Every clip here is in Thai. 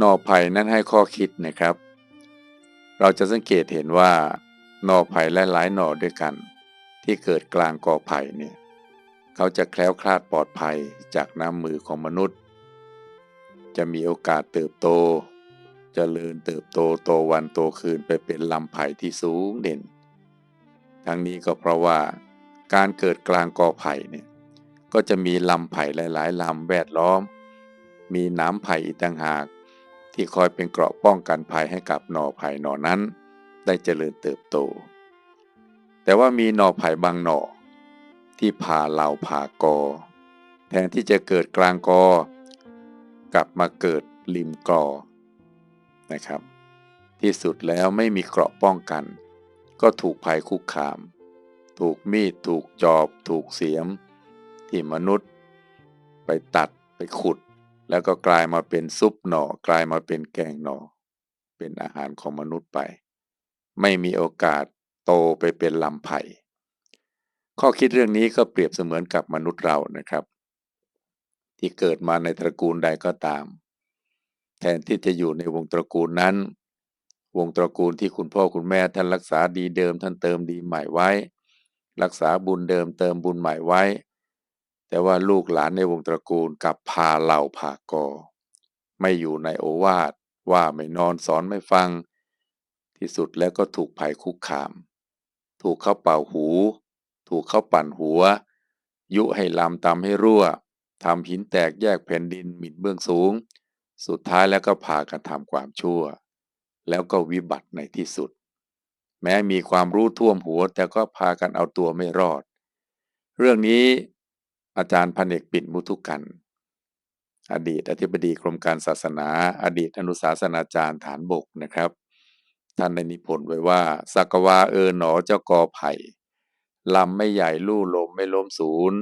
นอไผ่นั้นให้ข้อคิดนะครับ เราจะสังเกตเห็นว่านอไผ่และหลายหน่อด้วยกัน ที่เกิดกลางกอไผ่เนี่ยเขาจะแคล้วคลาดปลอดภัยจากน้ำมือของมนุษย์ จะมีโอกาสเติบโตจเจริญเติบโตโตวันโตคืนไปเป็นลำไผ่ที่สูงเด่น ทั้งนี้ก็เพราะว่าการเกิดกลางกอไผ่เนี่ยก็จะมีลำไผ่หลายๆลำแวดล้อม มีน้ำไผ่อีกต่างหาก ที่คอยเป็นเกราะป้องกันภัยให้กับหน่อไผ่หน่อนั้น ได้เจริญเติบโต แต่ว่ามีหน่อไผ่บางหน่อ ที่ผ่าเหล่าผ่ากอ แทนที่จะเกิดกลางกอ กลับมาเกิดริมกอนะครับ ที่สุดแล้วไม่มีเกราะป้องกัน ก็ถูกภัยคุกคาม ถูกมีด ถูกจอบ ถูกเสียม ที่มนุษย์ ไปตัดไปขุด แล้วก็กลายมาเป็นซุปหน่อ กลายมาเป็นแกงหน่อ เป็นอาหารของมนุษย์ไป ไม่มีโอกาสโตไปเป็นลำไผ่ข้อคิดเรื่องนี้ก็เปรียบเสมือนกับมนุษย์เรานะครับ ที่เกิดมาในตระกูลใดก็ตาม แทนที่จะอยู่ในวงตระกูลนั้น วงตระกูลที่คุณพ่อคุณแม่ท่านรักษาดีเดิมท่านเติมดีใหม่ไว้ รักษาบุญเดิมเติมบุญใหม่ไว้ แต่ว่าลูกหลานในวงตระกูลกับพาเหล่าผากอ ไม่อยู่ในโอวาทว่าไม่นอนสอนไม่ฟัง ที่สุดแล้วก็ถูกภัยคุกคาม ถูกเข้าเป่าหู ถูกเข้าปั่นหัว ยุให้ลามตำให้รั่วทำหินแตกแยกแผ่นดินหมิ่นเบื้องสูง สุดท้ายแล้วก็พากันทำความชั่ว แล้วก็วิบัติในที่สุด แม้มีความรู้ท่วมหัวแต่ก็พากันเอาตัวไม่รอด เรื่องนี้ อาจารย์พันเอกปิ่นมุทุกัน อดีตอธิบดีกรมการศาสนา อดีตอนุศาสนาจารย์ฐานบกนะครับ ท่านในนิพนธ์ไว้ว่าสักวาเออหนอเจ้ากอไผ่ลำไม่ใหญ่ลู่ลมไม่ล้มศูนย์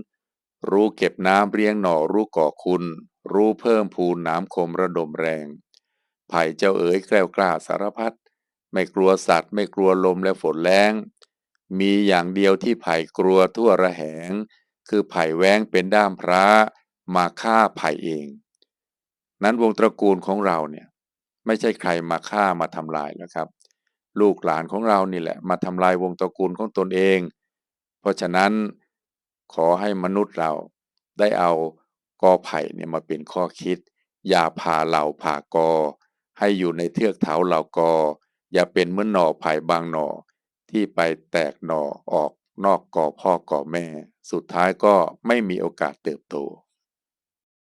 รู้เก็บน้ำเรียงหน่อรู้ก่อคุณ รู้เพิ่มพูนน้ำคมระดมแรง ไผ่เจ้าเอ๋ยแกล้วกล้าสารพัดไม่กลัวสัตว์ไม่กลัวลมและฝนแรง มีอย่างเดียวที่ไผ่กลัวทั่วระแหง คือไผ่แว้งเป็นด้ามพระมาฆ่าไผ่เอง นั้นวงตระกูลของเราเนี่ยไม่ใช่ใครมาฆ่ามาทำลายแล้วครับ ลูกหลานของเรานี่แหละ มาทำลายวงตระกูลของตนเอง เพราะฉะนั้นขอให้มนุษย์เราได้เอากอไผ่เนี่ยมาเป็นข้อคิด อย่าพาเหล่าผ่ากอ ให้อยู่ในเทือกเถาเหล่ากอ อย่าเป็นเหมือนหน่อไผ่บางหน่อที่ไปแตกหน่อออก นอกกอพ่อกอแม่ สุดท้ายก็ไม่มีโอกาสเติบโต